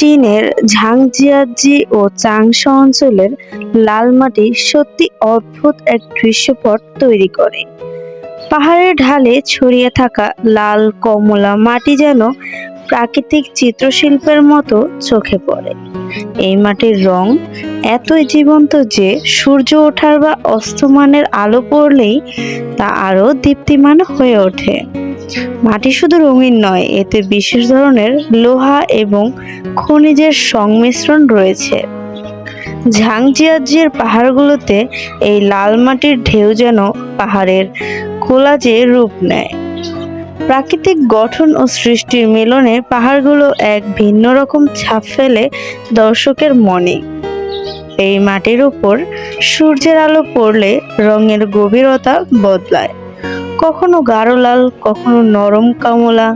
চীনের ঝাংজিয়াজি ও চাংশা অঞ্চলের লাল মাটি সত্যি অদ্ভুত এক দৃশ্যপট তৈরি করে। পাহাড়ের ঢালে ছড়িয়ে থাকা লাল কমলা মাটি যেন প্রাকৃতিক চিত্রশিল্পের মতো চোখে পড়ে। এই মাটির রং এতই জীবন্ত যে সূর্য ওঠার বা অস্তমানের আলো পড়লেই তা আরও দীপ্তিমান হয়ে ওঠে। মাটি শুধু রঙিন নয়, এতে বিশেষ ধরনের লোহা এবং খনিজের সংমিশ্রণ রয়েছে। ঝাংজিয়াজির পাহাড়গুলোতে এই লাল মাটির ঢেউ যেন পাহাড়ের কোলাজে রূপ নেয়। প্রাকৃতিক গঠন ও সৃষ্টির মিলনে পাহাড়গুলো এক ভিন্ন রকম ছাপ ফেলে দর্শকের মনে। এই মাটির উপর সূর্যের আলো পড়লে রঙের গভীরতা বদলায়। কখনো গাঢ় লাল কখনো নরম কমলা।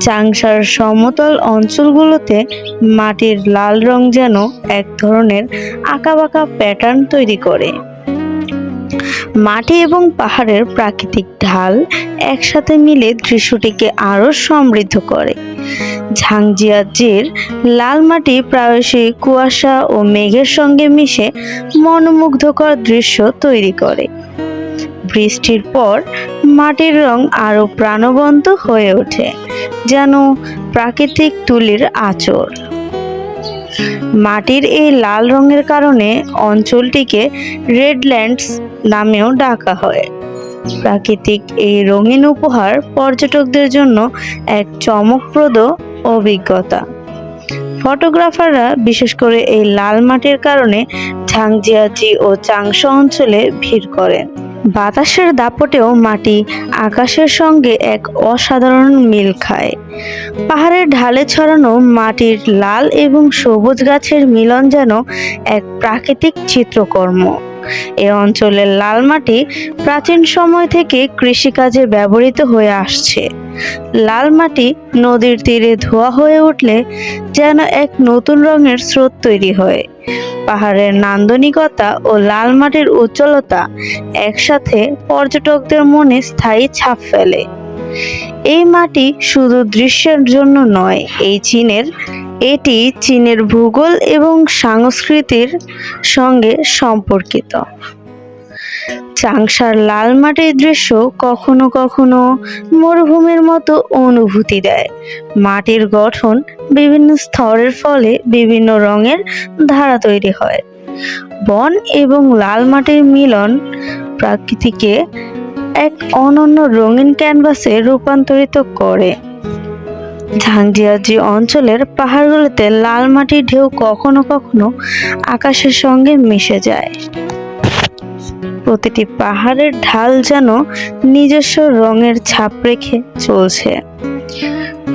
চাংসার সমতল অঞ্চলগুলোতে মাটির লাল রং যেন এক ধরনের আঁকাবাঁকা প্যাটার্ন তৈরি করে। মাটি এবং পাহাড়ের প্রাকৃতিক ঢাল একসাথে মিলে দৃশ্যটিকে আরও সমৃদ্ধ করে। ঝাংজিয়াজির লাল মাটি প্রায়শই কুয়াশা ও মেঘের সঙ্গে মিশে মনোমুগ্ধকর দৃশ্য তৈরি করে। বৃষ্টির পর মাটির রং আরও প্রাণবন্ত হয়ে ওঠে, যেন প্রাকৃতিক তুলির আঁচড়। মাটির এই লাল রঙের কারণে অঞ্চলটিকে রেডল্যান্ডস নামেও ডাকা হয়। প্রাকৃতিক এই রঙিন উপহার পর্যটকদের জন্য এক চমকপ্রদ অভিজ্ঞতা। ফটোগ্রাফাররা, বিশেষ করে এই লাল মাটির কারণে ঝাংজিয়াজি ও চাংশো অঞ্চলে ভিড় করেন। বাতাসের দাপটেও মাটি আকাশের সঙ্গে এক অসাধারণ মিল খায়। পাহাড়ের ঢালে ছড়ানো মাটির লাল এবং সবুজ গাছের মিলন যেন এক প্রাকৃতিক চিত্রকর্ম। এ অঞ্চলের লাল মাটি প্রাচীন সময় থেকে কৃষিকাজে ব্যবহৃত হয়ে আসছে। লাল মাটি নদীর তীরে ধোয়া হয়ে উঠলে যেন এক নতুন রঙের স্রোত তৈরি হয়। পাহাড়ের নান্দনিকতা ও লাল মাটির উজ্জ্বলতা একসাথে পর্যটকদের মনে স্থায়ী ছাপ ফেলে। এই মাটি শুধু দৃশ্যের জন্য নয়, এই চীনের, এটি চীনের ভূগোল এবং সংস্কৃতির সঙ্গে সম্পর্কিত। চাংসার লাল মাটির দৃশ্য কখনো কখনো মরুভূমির মতো অনুভূতি দেয়। মাটির গঠন বিভিন্ন স্তরের ফলে বিভিন্ন রঙের ধারা তৈরি হয়। বন এবং লাল মাটির মিলন প্রাকৃতিকে এক অনন্য রঙিন ক্যানভাসে রূপান্তরিত করে। ঝাংজিয়াজি অঞ্চলের পাহাড়গুলোতে লাল মাটির ঢেউ কখনো কখনো আকাশের সঙ্গে মিশে যায়। প্রতিটি পাহাড়ের ঢাল যেন নিজস্ব রঙের ছাপ রেখে চলছে।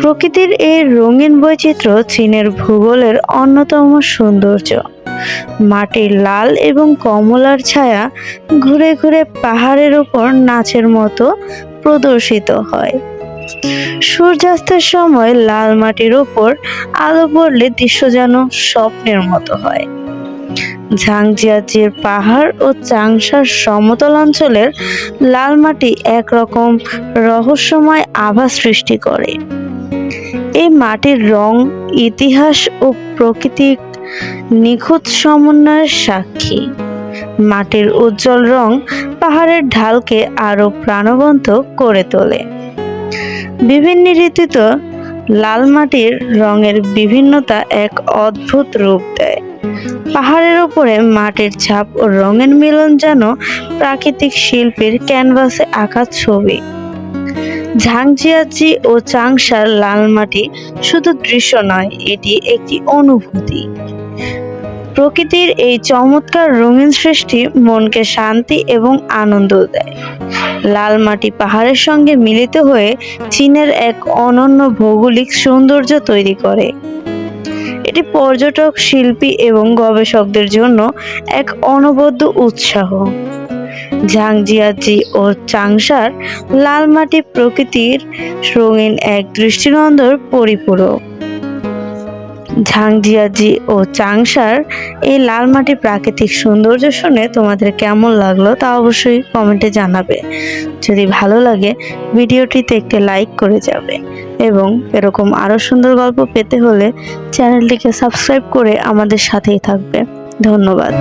প্রকৃতির এই রঙিন বৈচিত্র্য চীনের ভূগোলের অন্যতম সৌন্দর্য। মাটির লাল এবং কমলার ছায়া ঘুরে ঘুরে পাহাড়ের উপর নাচের মতো প্রদর্শিত হয়। সূর্যাস্তের সময় লাল মাটির ওপর আলো পড়লে দৃশ্য যেন স্বপ্নের মতো হয়। ঝাংজিয়াজির পাহাড় ও চাংসার সমতল অঞ্চলের লাল মাটি একরকম রহস্যময় আভা সৃষ্টি করে। এই মাটির রং ইতিহাস ও প্রকৃতির নিখুঁত সমন্বয়ের সাক্ষী। মাটির উজ্জ্বল রং পাহাড়ের ঢালকে আরও প্রাণবন্ত করে তোলে। বিভিন্ন ঋতুতে লাল মাটির রঙের বিভিন্নতা এক অদ্ভুত রূপ দেয়। পাহাড়ের উপরে মাটির ছাপ ও রঙের মিলন যেন প্রাকৃতিক শিল্পীর ক্যানভাসে আঁকা ছবি। ঝাংজিয়াজি ও চাংসার লাল মাটি শুধু দৃশ্য নয়, এটি একটি অনুভূতি। প্রকৃতির এই চমৎকার রঙিন সৃষ্টি মনকে শান্তি এবং আনন্দ দেয়। লাল মাটি পাহাড়ের সঙ্গে মিলিত হয়ে চীনের এক অনন্য ভৌগোলিক সৌন্দর্য তৈরি করে। এটি পর্যটক, শিল্পী এবং গবেষকদের জন্য এক অনবদ্য উৎসাহ। ঝাংজিয়াজি ও চাংসার লাল মাটি প্রকৃতির রঙিন এক দৃষ্টিনন্দর পরিপূরক। ঝাংজিয়াজি ও চাংসার এই লাল মাটি প্রাকৃতিক সৌন্দর্য শুনে তোমাদের কেমন লাগল তা অবশ্যই কমেন্টে জানাবে। যদি ভালো লাগে, ভিডিওটিতে একটি লাইক করে যাবে এবং এরকম আরও সুন্দর গল্প পেতে হলে চ্যানেলটিকে সাবস্ক্রাইব করে আমাদের সাথেই থাকবে। ধন্যবাদ।